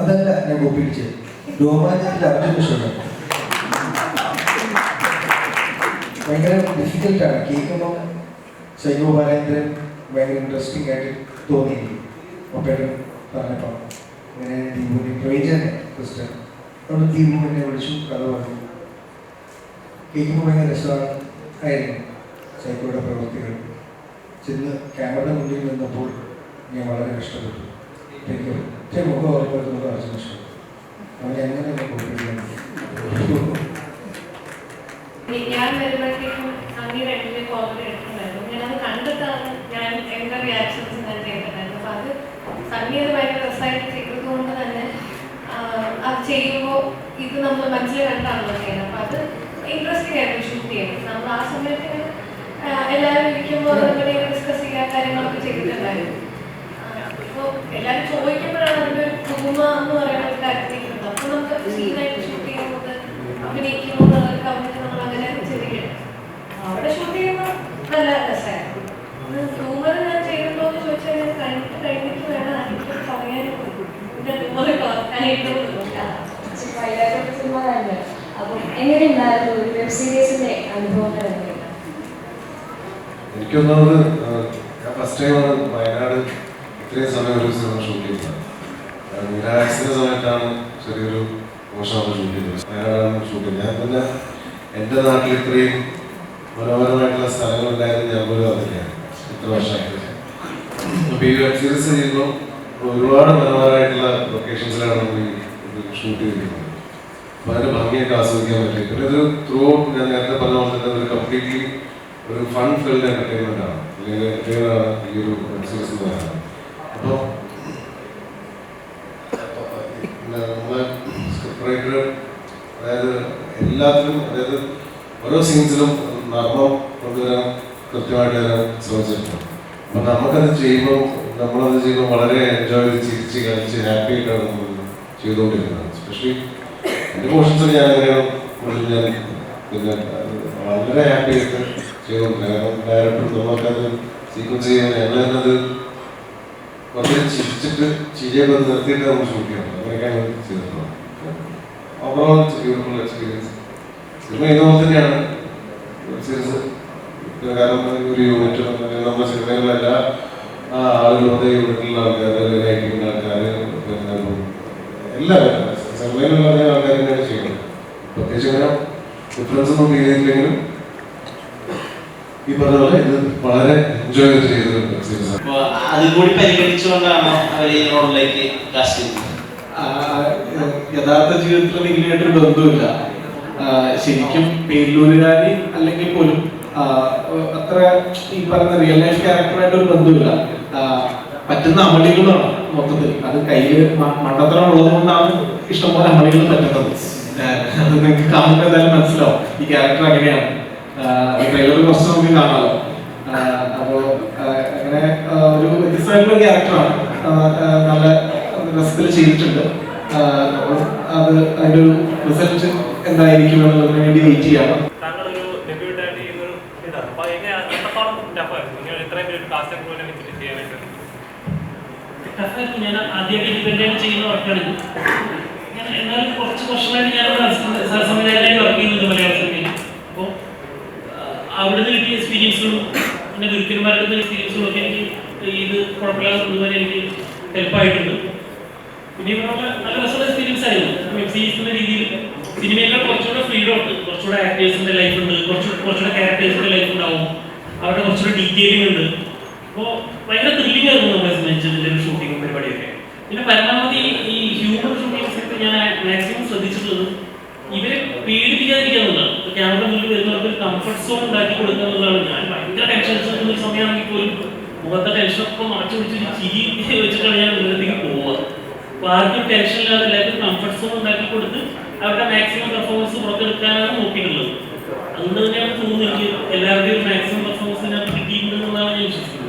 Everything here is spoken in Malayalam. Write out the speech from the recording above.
അതല്ല ഞാൻ ഒപ്പിടിച്ചത് രോമാഞ്ചത്തിൽ അർജുന ഷോണ് ഭയങ്കര ഡിഫിക്കൽട്ടാണ് കേൾക്കുമ്പോൾ സൈകോ ബാലേന്ദ്രൻ ഭയങ്കര ഇൻട്രസ്റ്റിംഗ് ആയിട്ട് തോന്നിയിരിക്കും ഒപ്പേട്ടൻ പറഞ്ഞപ്പോൾ അങ്ങനെ ദീപുവിനെ പ്രവീജൻ ക്രിസ്റ്റൻ അതുകൊണ്ട് ദീപു എന്നെ വിളിച്ചു കഥ പറഞ്ഞു. കേൾക്കുമ്പോൾ ഭയങ്കര രസമാണ്. ആയിരുന്നു സൈക്കോയുടെ പ്രവൃത്തികൾ. ചെന്ന് ക്യാമറയുടെ മുന്നിൽ നിന്നപ്പോൾ ഞാൻ വളരെ കഷ്ടപ്പെട്ടു. എനിക്ക് ഒറ്റ മുഖം ഓർമ്മപ്പെടുത്തുന്നത് അർജുന അവനെ എങ്ങനെ കൊണ്ടുവരികയാണ് ഞാൻ വരുമ്പോഴത്തേക്കും അങ്ങനെ രണ്ടിലെ കോമഡി എടുക്കുന്നുണ്ടായിരുന്നു ഞാനത് കണ്ടിട്ടാണ് ഞാൻ എന്റെ റിയാക്ഷൻസ് ഞാൻ ചെയ്തിട്ടുണ്ടായിരുന്നു അപ്പൊ അത് അത് ഭയങ്കര രസമായിട്ട് ചെയ്തത് കൊണ്ട് തന്നെ അത് ചെയ്യുമ്പോൾ ഇത് നമ്മൾ മനസ്സിൽ കണ്ടാണല്ലോ ചെയ്യുന്നത്. അപ്പൊ അത് ഇൻട്രസ്റ്റിംഗ് ആയിരുന്നു ഷൂട്ട് ചെയ്യുന്നത്. നമ്മൾ ആ സമയത്ത് എല്ലാവരും ഇരിക്കുമ്പോൾ നമ്മുടെ ഡിസ്കസ് ചെയ്യാൻ കാര്യങ്ങളൊക്കെ ചെയ്തിട്ടുണ്ടായിരുന്നു. ഇപ്പോൾ എല്ലാവരും ചോദിക്കുമ്പോഴാണ് അതിന്റെ ഒരു എന്ന് പറയുന്ന ഒരു കാര്യത്തിലേക്ക് അപ്പോൾ നമുക്ക് സീനായിട്ട് ഷൂട്ട് ചെയ്യുന്നത് അഭിനയിക്കുമ്പോൾ എന്നുള്ളൊരു കമ്പനി നമ്മൾ അങ്ങനെ ചിന്തിക്കണം അവിടെ ഷൂട്ട് ചെയ്യുമ്പോൾ നല്ല രസമായിരുന്നു. ട്യൂമർ ഞാൻ ചെയ്തിട്ടുണ്ടോ എന്ന് ചോദിച്ചാൽ ഞാൻ കഴിഞ്ഞിട്ട് കഴിഞ്ഞിട്ട് വേണം എനിക്ക് പറയാൻ എന്റെ ട്യൂമർ കുറക്കാനായിട്ടും അപ്പം എങ്ങനെയുണ്ടായിരുന്നു ഒരു വെബ് സീരീസിന്റെ അനുഭവങ്ങൾ എങ്ങനെയാണ് എനിക്ക് ഒന്നാമത് ഞാൻ ഫസ്റ്റ് ടൈമാണ് വയനാട് ഇത്രയും സമയം ഒരു സിനിമ ഷൂട്ട് ചെയ്യുന്നത് മീര ആക്സിഡന്റ് സമയത്താണ് ചെറിയൊരു മോശമാണ് ഷൂട്ട് ചെയ്തത്. അയാളാണ് ഷൂട്ട് ചെയ്തത് ഞാൻ പിന്നെ എന്റെ നാട്ടിൽ ഇത്രയും മനോഹരമായിട്ടുള്ള സ്ഥലങ്ങളുണ്ടായാലും ഞാൻ പോലും അറിയില്ല ഇത്ര വർഷമായിട്ട്. അപ്പോൾ ഈ വെബ് സീരീസ് ചെയ്യുമ്പോൾ ഒരുപാട് മനോഹരമായിട്ടുള്ള ലൊക്കേഷൻസിലാണ് നമ്മൾ ഈ ഷൂട്ട് ചെയ്തിരിക്കുന്നത്. അപ്പോൾ അതിന്റെ ഭംഗിയൊക്കെ ആസ്വദിക്കാൻ പറ്റും. പിന്നെ ഇത് ത്രൂ ഞാൻ നേരത്തെ പറഞ്ഞ പോലെ തന്നെ ഒരു കംപ്ലീറ്റ്ലി ഒരു ഫൺ ഫിൽഡ് എന്റർടൈൻമെന്റ് ആണ്. അല്ലെങ്കിൽ ഈ ഒരു വെബ് സീരീസ് എന്ന് പറയുന്നത്. അപ്പോൾ നമ്മളെ സ്ക്രിപ്റ്റ് റൈറ്റർ അതായത് എല്ലാത്തിലും അതായത് ഓരോ സീൻസിലും നർമ്മം കൊണ്ടുവരാൻ കൃത്യമായിട്ട് വരാൻ ശ്രമിച്ചിട്ടുണ്ട്. അപ്പം നമുക്കത് ചെയ്യുമ്പോൾ നമ്മളത് വളരെ എൻജോയ് ചെയ്ത് ഹാപ്പി ആയിട്ടാണ് നമ്മൾ ചെയ്തുകൊണ്ടിരുന്നത്. എസ്പെഷ്യലി എന്റെ ഞാൻ അങ്ങനെയാണ് കൂടുതൽ ഞാൻ വളരെ ഹാപ്പി ആയിട്ട് ചെയ്തുകൊണ്ടിരുന്നത്. കാരണം ഡയറക്ടർ നമുക്കത് സീക്വൻസ് ചെയ്യുമ്പോൾ ഞങ്ങൾ കുറച്ച് ചിരിച്ചിട്ട് ചിരിയൊക്കെ നിർത്തിയിട്ട് നമ്മൾ ഷൂട്ട് ചെയ്യണം അങ്ങനെയൊക്കെയാണ് എക്സ്പീരിയൻസ് ഒരു പ്രത്യേകിച്ച് ഈ ഇത് വളരെ എൻജോയ് ചെയ്ത് അതും കൂടി പരിഗണിച്ചുകൊണ്ടാണ് അവർ ഈ റോളിലേക്ക് കാസ്റ്റ് യഥാർത്ഥ ജീവിതത്തിൽ ഇങ്ങനെയായിട്ട് ബന്ധമില്ല ശരിക്കും പേരിലൂരുകാരി അല്ലെങ്കിൽ പോലും അത്ര ഈ പറയുന്ന റിയൽ ലൈഫ് ക്യാരക്ടറായിട്ട് ഒരു ബന്ധമില്ല പറ്റുന്ന അമളികളാണ് മൊത്തത്തിൽ. അത് കയ്യിൽ മണ്ടത്തരം ഉള്ളത് കൊണ്ടാണ് ഇഷ്ടംപോലെ അമളികൾ പറ്റുന്നത്. നിങ്ങൾക്ക് കാണുമ്പോൾ എന്തായാലും മനസ്സിലാവും. ഈ ക്യാരക്ടർ അങ്ങനെയാണ്. ട്രെയിലർ കുറച്ച് നമുക്ക് കാണാമല്ലോ ആ, അപ്പോ അങ്ങനെ ഒരു വ്യത്യസ്തമായിട്ടുള്ള ക്യാരക്ടറാണ്. നല്ല രസത്തിൽ ചെയ്തിട്ടുണ്ട്. ആ, അപ്പം അത് അതിന്റെ ഒരു റിസൾട്ട് എന്തായിരിക്കും എന്നുള്ളതിന് വേണ്ടി വെയിറ്റ് ചെയ്യണം. ഞാൻ ആദ്യമായിട്ട് ഇൻഡിപെൻഡന്റ് ചെയ്യുന്ന വർക്കാണ് ഞാൻ എന്നാലും കുറച്ച് വർഷമായിട്ട് ഞാൻ കുഴപ്പമില്ലാതെ കൊണ്ടുപോകാൻ എനിക്ക് ഹെൽപ്പായിട്ടുണ്ട് പിന്നെ നല്ല രസമുള്ള എക്സ്പീരിയൻസ് ആയിരുന്നു. സീരീസ് രീതിയിൽ സിനിമയിലെ കുറച്ചുകൂടെ ഫ്രീഡം ഉണ്ട്. കുറച്ചുകൂടെ ആക്ടേഴ്സിന്റെ ലൈഫ് ഉണ്ട്. കുറച്ച് കുറച്ചുകൂടെ ക്യാരക്ടേഴ്സിന്റെ ലൈഫ് ഉണ്ടാവും. അവരുടെ കുറച്ചുകൂടെ ഡീറ്റെയിലിംഗ് ഉണ്ട്. അപ്പോൾ ഭയങ്കര ത്രില്ലിംഗ് ആയിരുന്നു നമ്മളെ സിനിമ ഒരു പരിപാടിയൊക്കെ. പിന്നെ പരമാവധി ഈ ഹ്യൂമൻ സമയത്ത് ഞാൻ മാക്സിമം ശ്രദ്ധിച്ചിട്ടുള്ളത് ഇവരെ പേടിപ്പിക്കാതിരിക്കാന്നുള്ളതാണ് ക്യാമറ മുന്നിൽ വരുന്നവർക്ക് ഒരു കംഫർട്ട് സോൺ ഉണ്ടാക്കി കൊടുക്കുക എന്നുള്ളതാണ്. ഞാൻ ഭയങ്കര ടെൻഷൻ സമയമാണെങ്കിൽ പോലും മുഖത്തെ ടെൻഷനൊക്കെ മറച്ചു പിടിച്ച് ഒരു ചിരി വെച്ചിട്ടാണ് ഞാൻ മുന്നിലേക്ക് പോവുക അപ്പൊ ആർക്കും ടെൻഷൻ ഇല്ലാതെ എല്ലാവർക്കും കംഫർട്ട് സോൺ ഉണ്ടാക്കി കൊടുത്ത് അവരുടെ മാക്സിമം പെർഫോമൻസ് പുറത്തെടുക്കാനാണ് നോക്കിയിട്ടുള്ളത്. അതുകൊണ്ട് തന്നെയാണ് തോന്നുന്നത് എനിക്ക് എല്ലാവരുടെയും മാക്സിമം പെർഫോമൻസ് ഞാൻ കിട്ടിയിട്ടുണ്ടെന്നാണ് ഞാൻ വിശ്വസിക്കുന്നത്.